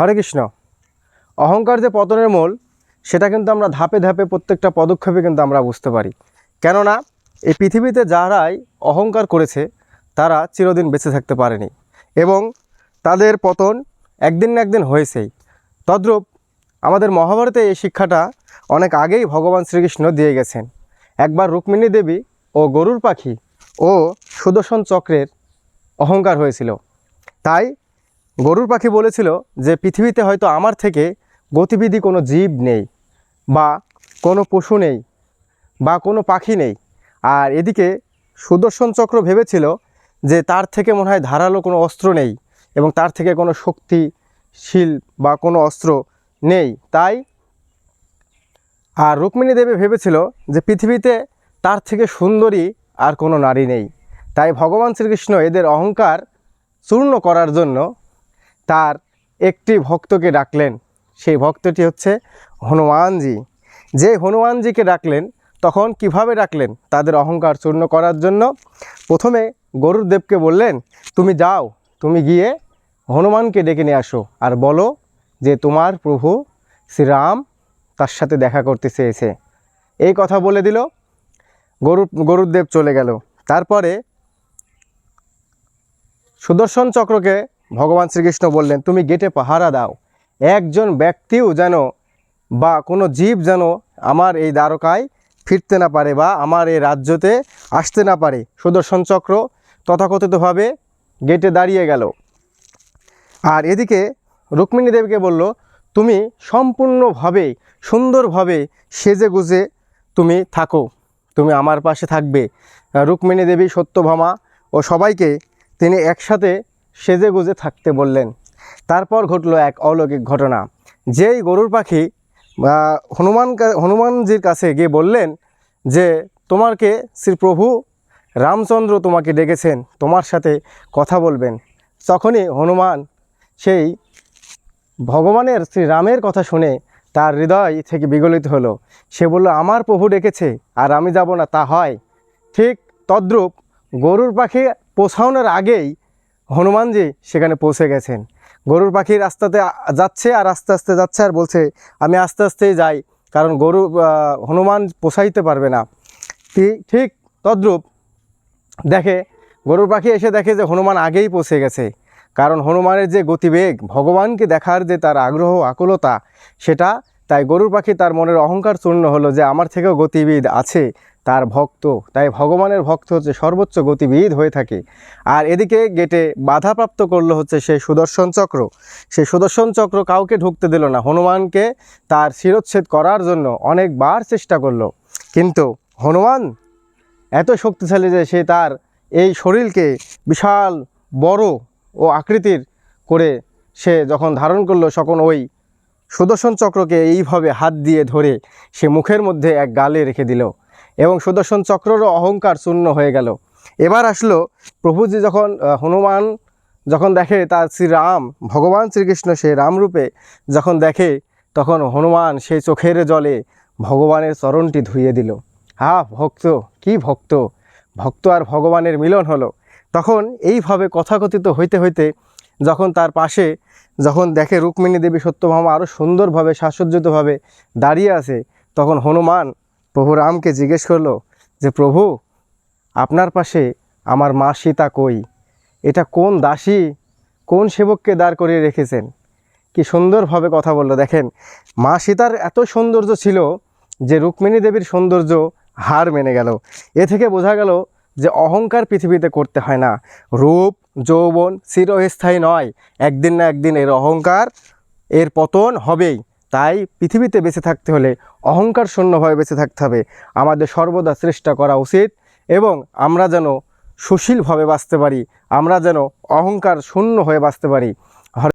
হরে কৃষ্ণ। অহংকার যে পতনের মূল, সেটা কিন্তু আমরা ধাপে ধাপে প্রত্যেকটা পদক্ষেপে কিন্তু আমরা বুঝতে পারি। কেননা, এই পৃথিবীতে যারাই অহংকার করেছে, তারা চিরদিন বেঁচে থাকতে পারেনি এবং তাদের পতন একদিন না একদিন হয়েছেই। তদ্রূপ আমাদের মহাভারতে এই শিক্ষাটা অনেক আগেই ভগবান শ্রীকৃষ্ণ দিয়ে গেছেন। একবার রুক্মিণী দেবী ও গরুর পাখি ও সুদর্শন চক্রের অহংকার হয়েছিল। তাই গরুর পাখি বলেছিল যে পৃথিবীতে হয়তো আমার থেকে গতিবিধি কোনো জীব নেই বা কোনো পশু নেই বা কোনো পাখি নেই। আর এদিকে সুদর্শন চক্র ভেবেছিল যে তার থেকে মনে হয় ধারালো কোনো অস্ত্র নেই এবং তার থেকে কোনো শক্তিশীল বা কোনো অস্ত্র নেই। তাই আর রুক্মিণী দেবী ভেবেছিল যে পৃথিবীতে তার থেকে সুন্দরী আর কোনো নারী নেই। তাই ভগবান শ্রীকৃষ্ণ এদের অহংকার চূর্ণ করার জন্য তার একটি ভক্তকে ডাকলেন। সেই ভক্তটি হচ্ছে হনুমানজি। যে হনুমানজিকে ডাকলেন, তখন কীভাবে ডাকলেন? তাদের অহংকার চূর্ণ করার জন্য প্রথমে গরুর দেবকে বললেন, তুমি যাও, তুমি গিয়ে হনুমানকে ডেকে নিয়ে আসো আর বলো যে তোমার প্রভু শ্রীরাম তার সাথে দেখা করতে চেয়েছে। এই কথা বলে দিল। গরু গরুর দেব চলে গেল। তারপরে সুদর্শন চক্রকে ভগবান শ্রীকৃষ্ণ বললেন, তুমি গেটে পাহারা দাও। একজন ব্যক্তিও যেন বা কোনো জীব যেন আমার এই দ্বারকায় ফিরতে না পারে বা আমার এই রাজ্যতে আসতে না পারে। সুদর্শন চক্র তথাকথিতভাবে গেটে দাঁড়িয়ে গেল। আর এদিকে রুক্মিণী দেবীকে বলল, তুমি সম্পূর্ণভাবে, সুন্দরভাবে সেজে গুজে তুমি থাকো। তুমি আমার পাশে থাকবে। রুক্মিণী দেবী সত্যভামা ও সবাইকে তিনি একসাথে সেজে গুজে থাকতে বললেন। তারপর ঘটলো এক অলৌকিক ঘটনা। যেই গরুর পাখি হনুমান হনুমানজির কাছে গিয়ে বললেন যে তোমাকে শ্রী প্রভু, রামচন্দ্র তোমাকে ডেকেছেন, তোমার সাথে কথা বলবেন। তখনই হনুমান সেই ভগবানের শ্রী রামের কথা শুনে তার হৃদয় থেকে বিগলিত হলো। সে বলল, আমার প্রভু ডেকেছে, আর আমি যাব না, তা হয়। ঠিক তদ্রূপ গরুর পাখি পৌঁছানোর আগেই হনুমানজি সেখানে পৌঁছে গেছেন। গরুর পাখি রাস্তাতে যাচ্ছে আর আস্তে আস্তে যাচ্ছে আর বলছে, আমি আস্তে আস্তেই যাই, কারণ গরু হনুমান পোষাইতে পারবে না। ঠিক তদ্রূপ দেখে, গরুর পাখি এসে দেখে যে হনুমান আগেই পৌঁছে গেছে। কারণ হনুমানের যে গতিবেগ, ভগবানকে দেখার যে তার আগ্রহ, আকুলতা, সেটা তাই গরুর পাখি তার মনের অহংকার চূর্ণ হলো যে আমার থেকেও গতিবিদ আছে, তার ভক্ত। তাই ভগবানের ভক্ত হচ্ছে সর্বোচ্চ গতিবিদ হয়ে থাকে। আর এদিকে গেটে বাধাপ্রাপ্ত করল হচ্ছে সেই সুদর্শন চক্র। সেই সুদর্শন চক্র কাউকে ঢুকতে দিল না। হনুমানকে তার শিরোচ্ছেদ করার জন্য অনেকবার চেষ্টা করল। কিন্তু হনুমান এত শক্তিশালী যে সে তার এই শরীরকে বিশাল বড় ও আকৃতির করে সে যখন ধারণ করল তখন ওই সুদর্শন চক্রকে এইভাবে হাত দিয়ে ধরে সে মুখের মধ্যে এক গালে রেখে দিল এবং সুদর্শন চক্ররও অহংকার চূর্ণ হয়ে গেল। এবার আসলো প্রভুজি যখন হনুমান যখন দেখে তার শ্রীরাম, ভগবান শ্রীকৃষ্ণ সে রামরূপে যখন দেখে, তখন হনুমান সেই চোখের জলে ভগবানের চরণটি ধুইয়ে দিল। হা ভক্ত, কি ভক্ত? ভক্ত আর ভগবানের মিলন হলো। তখন এইভাবে কথাকথিত হইতে হইতে যখন তার পাশে যখন দেখে রুক্মিণী দেবী সত্যভামা আরও সুন্দরভাবে শাশ্বজ্জিতভাবে দাঁড়িয়ে আছে, তখন হনুমান প্রভু রামকে জিজ্ঞেস করল যে, প্রভু, আপনার পাশে আমার মা সীতা কই? এটা কোন দাসী? কোন সেবককে দাঁড় করিয়ে রেখেছেন? কি সুন্দরভাবে কথা বলল। দেখেন, মা সীতার এত সৌন্দর্য ছিল যে রুক্মিণী দেবীর সৌন্দর্য হার মেনে গেল। এ থেকে বোঝা গেল যে অহংকার পৃথিবীতে করতে হয় না। রূপ যৌবন চিরস্থায়ী নয়। একদিন না একদিন এর অহংকার এর পতন হবেই। তাই পৃথিবীতে বেঁচে থাকতে হলে অহংকার শূন্যভাবে বেঁচে থাকতে হবে। আমাদের সর্বদা চেষ্টা করা উচিত এবং আমরা যেন সুশীলভাবে বাঁচতে পারি। আমরা যেন অহংকার শূন্য হয়ে বাঁচতে পারি।